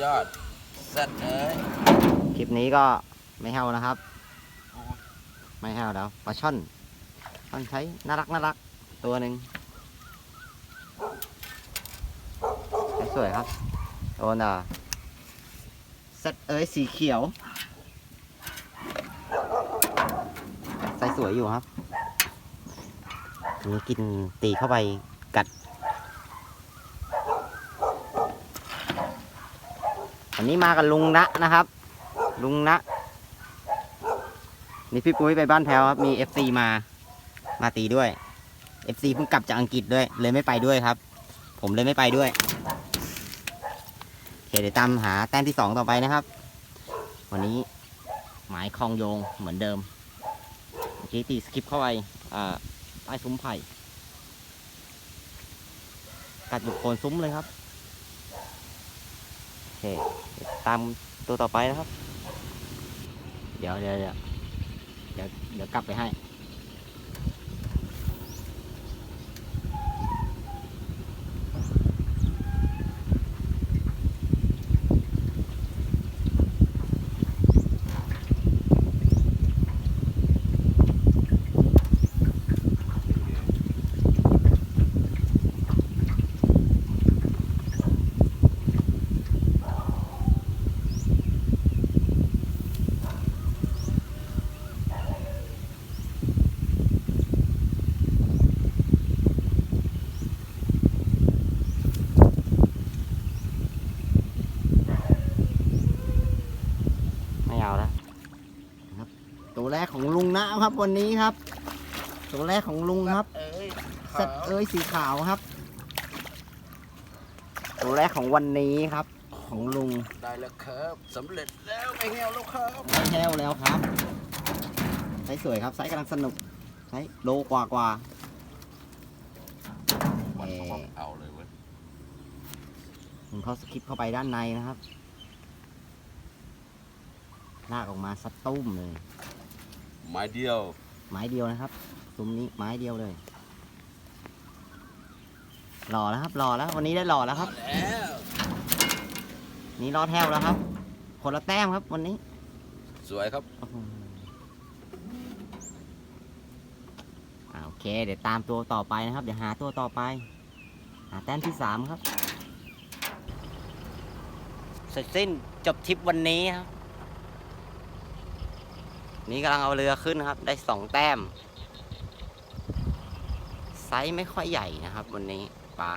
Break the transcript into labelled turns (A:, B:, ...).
A: ยอดเสร็จเอ้ย
B: คลิปนี้ก็ไม่แห้วนะครับ ไม่แห้วแล้วปลาช่อนช่อนใช้น่ารักน่ารักตัวหนึ่งสวยๆครับโดนอะเซตเอ้ยสีเขียวใส่สวยอยู่ครับนี่กินตีเข้าไปกัด อันนี้มากับลุงนะนะครับ ลุงนะนี่พี่ปุ้ยไปบ้านแถวครับมี FC มา มาตีด้วย FC เพิ่งกลับจากอังกฤษด้วย เลยไม่ไปด้วยครับ ผมเลยไม่ไปด้วยโอเคเดี๋ยวตามหาแต้มที่สองต่อไปนะครับ วันนี้หมายคลองโยงเหมือนเดิมเมื่อกี้ตีสกิปเข้าไปใต้ซุ้มไผ่กัดอยู่โคนซุ้มเลยครับ คตามตัวต่อไปนะครับ เดี๋ยวเดี๋ยวเดี๋ยวเดี๋ยวเดี๋ยวกลับไปให้ ไม่เอาแล้วครับ ตัว แรกของลุงนะครับวันนี้ครับ ตัวแรกของลุงครับ
A: เอ้ย
B: เซตเอ้ยสีขาวครับ ตัวแรกของวันนี้ครับ ของลุง
A: ได้แล้วครับสำเร็จแล้วไม่เหี่ยวแล้วครับ
B: ไซส์แห้วแล้วครับไซส์สวยครับไซส์กำลังสนุกไซส์โลกว่ากว่า
A: มัน
B: เอ่อ
A: เอาเลยเว้ย
B: ผมเข้าสคริปต์เข้าไปด้านในนะครับลากออกมาสัดตุ้มเลย
A: ไม้เดียว
B: ไม้เดียวนะครับซุ้มนี้ไม้เดียวเลยหล่อแล้วครับหล่อแล้ว วันนี้ได้หล่อแล้วครับ
A: แล้ว
B: นี่รอดแถวแล้วครับ คนละแต้มครับวันนี้
A: สวยครับ
B: โอ้โหอ่าโอเค เดี๋ยวตามตัวต่อไปนะครับ เดี๋ยวหาตัวต่อไป หาแต้มที่สามครับเสร็จสิ้นจบทริปวันนี้ครับ นี่กำลังเอาเรือขึ้นนะครับ ได้สองแต้ม ไซส์ไม่ค่อยใหญ่นะครับ วันนี้ปลา